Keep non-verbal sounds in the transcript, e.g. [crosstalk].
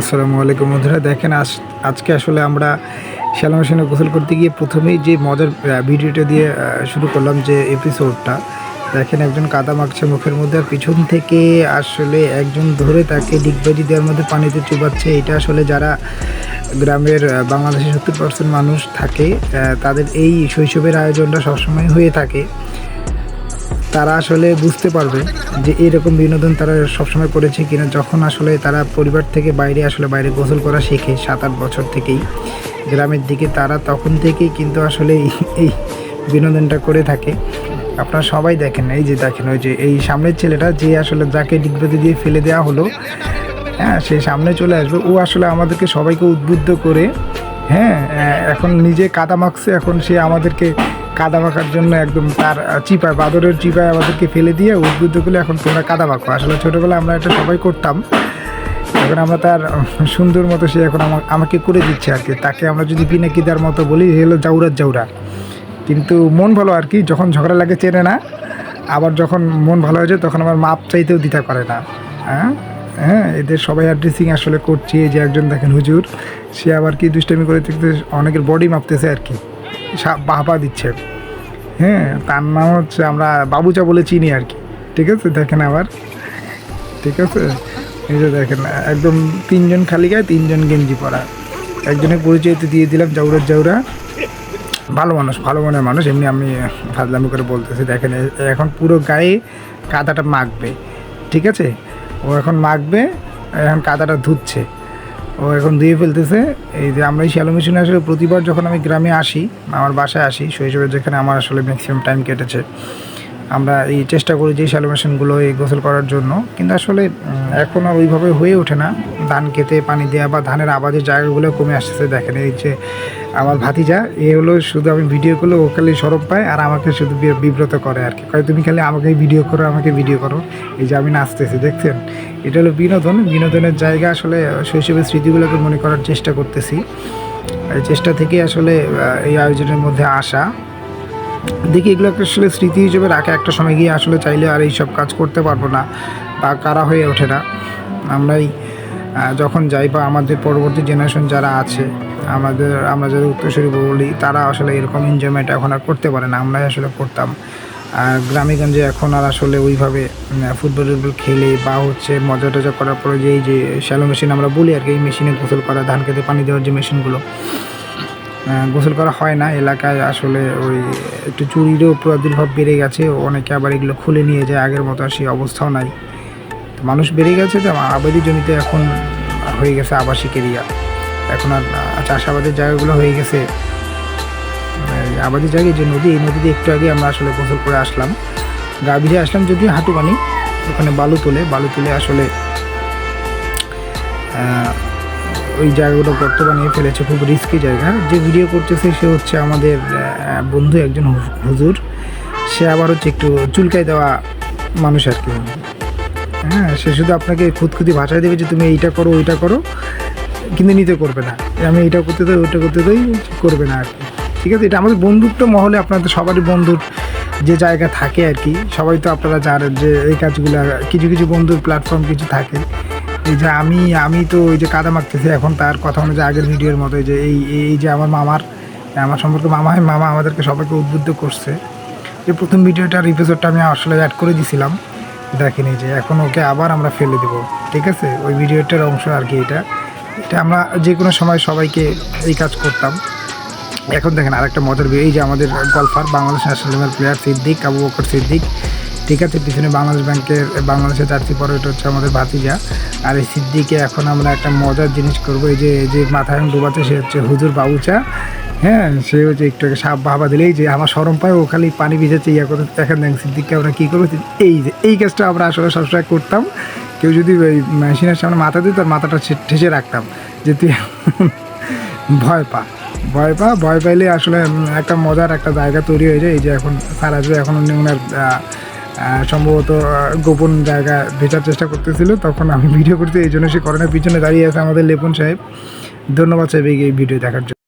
আসসালামু আলাইকুম বন্ধুরা, দেখেন আজ, আজকে আসলে আমরা শ্যালো মেশিনে গোসল করতে গিয়ে প্রথমেই যে মজার ভিডিওটা দিয়ে শুরু করলাম যে এপিসোডটা দেখেন একজন কাদা মাখছে মুখের মধ্যে আর পিছন থেকে আসলে একজন ধরে তাকে ডিগবাজি দেওয়ার মধ্যে পানিতে চুবাচ্ছে। এটা আসলে যারা গ্রামের বাংলাদেশের সত্তর পার্সেন্ট মানুষ থাকে তাদের এই শৈশবের আয়োজনটা সবসময় হয়ে থাকে। তারা আসলে বুঝতে পারবে যে এরকম বিনোদন তারা সবসময় করেছে কিনা। যখন আসলে তারা পরিবার থেকে বাইরে আসলে বাইরে গোসল করা শেখে সাত আট বছর থেকেই। গ্রামের দিকে তারা তখন থেকেই কিন্তু আসলে এই- বিনোদনটা করে থাকে। আপনারা সবাই দেখেন, এই যে দেখেন, ওই যে এই সামনের ছেলেটা যে আসলে যাকে ডিগবাজি দিয়ে ফেলে দেওয়া হলো হ্যাঁ সে সামনে চলে আসবে। ও আসলে আমাদেরকে সবাইকে উদ্বুদ্ধ করে হ্যাঁ এখন নিজে কাদা মাখছে, এখন সে আমাদেরকে কাদা মাখার জন্য একদম তার চিপায়, বাদরের চিপায় আমাদেরকে ফেলে দিয়ে উদ্বুদ্ধ করলে এখন তোমরা কাদা মাখো। আসলে ছোটোবেলায় আমরা এটা সবাই করতাম। এখন আমরা তার সুন্দর মতো সে এখন আমা- আমাকে করে দিচ্ছে আর কি। তাকে আমরা যদি পিনাকিদার মতো বলি হলো জাউরার জাউরা। কিন্তু মন ভালো আর কি, যখন ঝগড়া লাগে চেনে না, আবার যখন মন ভালো হয়ে যায়, তখন আমার মাপ চাইতেও দিতে পারে না। হ্যাঁ? হ্যাঁ এদের সবাই অ্যাড্রেসিং আসলে করছি। যে একজন দেখেন হুজুর, সে আবার কি দুষ্টামি করে অনেকের বডি মাপতেছে আর কি। বাহবা দিচ্ছে। হ্যাঁ তার নাম হচ্ছে আমরা বাবুচা বলে চিনি আর কি। ঠিক আছে? দেখেন আবার। ঠিক আছে? এই যে দেখেন, একদম তিনজন খালি গায়ে, তিনজন গেঞ্জি পরা। একজনের পরিচয় দিয়ে দিলাম জাউরার জাউরা। ভালো মানুষ, ভালো মনের মানুষ। এমনি আমি ফাজলামি করে বলতেছি, দেখেন এখন পুরো গায়ে কাদাটা মাখবে। ঠিক আছে? ও এখন মাখবে, এখন কাদাটা ধুচ্ছে। ও এখন দিয়ে ফেলতেছে। এই যে আমরা এই শ্যালো মেশিনে আসলে প্রতিবার যখন আমি গ্রামে আসি, আমার বাসায় আসি, শৈশবে যেখানে আমার আসলে ম্যাক্সিমাম টাইম কেটেছে, আমরা এই চেষ্টা করি যে শ্যালো মেশিনগুলো এই গোসল করার জন্য। কিন্তু আসলে এখন আর ওইভাবে হয়ে ওঠে না। ধান খেতে, পানি দেওয়া বা ধানের আবাদের জায়গাগুলো কমে আসতেছে। দেখেন এই যে আমার ভাতিজা, এ হলো শুধু আমি ভিডিও করলে ও খালি সরব পায় আর আমাকে শুধু বিব্রত করে আর কি। তুমি খালি আমাকে ভিডিও করো, আমাকে ভিডিও করো। এই যে আমি নাচতেছি, দেখছেন? এটা হলো বিনোদন। বিনোদনের জায়গা আসলে শৈশবের স্মৃতিগুলোকে মনে করার চেষ্টা করতেছি। চেষ্টা থেকে আসলে এই আয়োজনের মধ্যে আসা। দেখি এগুলো আসলে স্মৃতি হিসেবে রাখে। একটা সময় গিয়ে আসলে চাইলে আর এইসব কাজ করতে পারব না বা কারা হয়ে ওঠে না। আমরাই যখন যাই বা আমাদের পরবর্তী জেনারেশন যারা আছে, আমাদের, আমরা যাদের উত্তরসূরি বলি, তারা আসলে এরকম এনজয়মেন্ট এখন আর করতে পারে না। আমরাই আসলে করতাম। আর গ্রামেগঞ্জে এখন আর আসলে ওইভাবে ফুটবল টুটবল খেলে বা হচ্ছে মজা টজা করার পরে যে এই যে শ্যালো মেশিন আমরা বলি আর কি, এই মেশিনে গোসল করা, ধান খেতে পানি দেওয়ার যে মেশিনগুলো গোসল করা হয় না। এলাকায় আসলে ওই একটু চুরিরও প্রাদুর্ভাব বেড়ে গেছে। অনেকে আবার এগুলো খুলে নিয়ে যায়। আগের মতো আর সেই অবস্থাও নাই। মানুষ বেড়ে গেছে তো আবাদি জমিতে এখন হয়ে গেছে আবাসিক এরিয়া। এখন আর চাষাবাদের জায়গাগুলো হয়ে গেছে। এই আবাদি জায়গায় যে নদী, এই নদীতে একটু আগে আমরা আসলে গোসল করে আসলাম। গা ভিজে আসলাম যদিও হাঁটু পানি ওখানে বালু তোলে। বালু তুলে আসলে ওই জায়গাগুলো গর্ত বানিয়ে ফেলেছে, খুব রিস্কি জায়গা। যে ভিডিও করতেছে সে হচ্ছে আমাদের বন্ধু একজন হুজুর। সে আবার হচ্ছে একটু চুলকাই দেওয়া মানুষ আর কি। হ্যাঁ সে শুধু আপনাকে খুদখুদি ভাষায় দেবে যে তুমি এইটা করো, ওইটা করো, কিন্তু নিতে করবে না। আমি এইটা করতে দেয় ওইটা করতে দেই, করবে না আর কি। ঠিক আছে, এটা আমাদের বন্ধুত্ব মহলে আপনাদের সবারই বন্ধুর যে জায়গা থাকে আর কি, সবাই তো আপনারা জানেন যে এই কাজগুলো, কিছু কিছু বন্ধুর প্ল্যাটফর্ম কিছু থাকে। এই যে আমি আমি তো ওই যে কাদা মাখতেছি এখন, তার কথা অনুযায়ী আগের ভিডিওর মতো যে এই এই যে আমার মামার, আমার সম্পর্কে মামা মামা আমাদেরকে সবাইকে উদ্বুদ্ধ করছে। যে প্রথম ভিডিওটার এপিসোডটা আমি আসলে অ্যাড করে দিছিলাম। দেখেনি যে এখন ওকে আবার আমরা ফেলে দেবো, ঠিক আছে? ওই ভিডিওটার অংশ আর কি এটা। এটা আমরা যে কোনো সময় সবাইকে এই কাজ করতাম। এখন দেখেন আরেকটা মজার এই যে আমাদের গলফার বাংলাদেশ ন্যাশনাল টিমের প্লেয়ার সিদ্দিক, আবু বকর সিদ্দিক ঠিক আছে, পিছনে বাংলাদেশ ব্যাংকের বাংলাদেশের জার্সি পরে এটা হচ্ছে আমাদের ভাতিজা। আর এই সিদ্দিকে এখন আমরা একটা মজার জিনিস করব, এই যে যে মাথায় ডুবাতে সে হচ্ছে হুজুর বাবুচা। হ্যাঁ সে হচ্ছে একটু সাপ বাবা দিলেই যে, আমার সরম পায়, ও খালি পানি ভিজেছে, ইয়া করে দেখেন সিদ্দিককে আমরা কী করব? এই যে, এই কাজটা আমরা আসলে সবসময় করতাম। কেউ যদি ওই মেশিনের সামনে মাথা দিত, তার মাথাটা ঠেসে রাখতাম যে, তুই [laughs] ভয় পা ভয় পা। ভয় পাইলে আসলে একটা মজার একটা জায়গা তৈরি হয়ে যায়। এই যে এখন স্যার আসবে এখন উনি ওনার সম্ভবত গোপন জায়গা ভেজার চেষ্টা করতেছিল, তখন আমি ভিডিও করতে এই জন্য সে করোনার পিছনে দাঁড়িয়ে আছে আমাদের লেপন সাহেব। ধন্যবাদ সাহেব এই ভিডিও দেখার জন্য।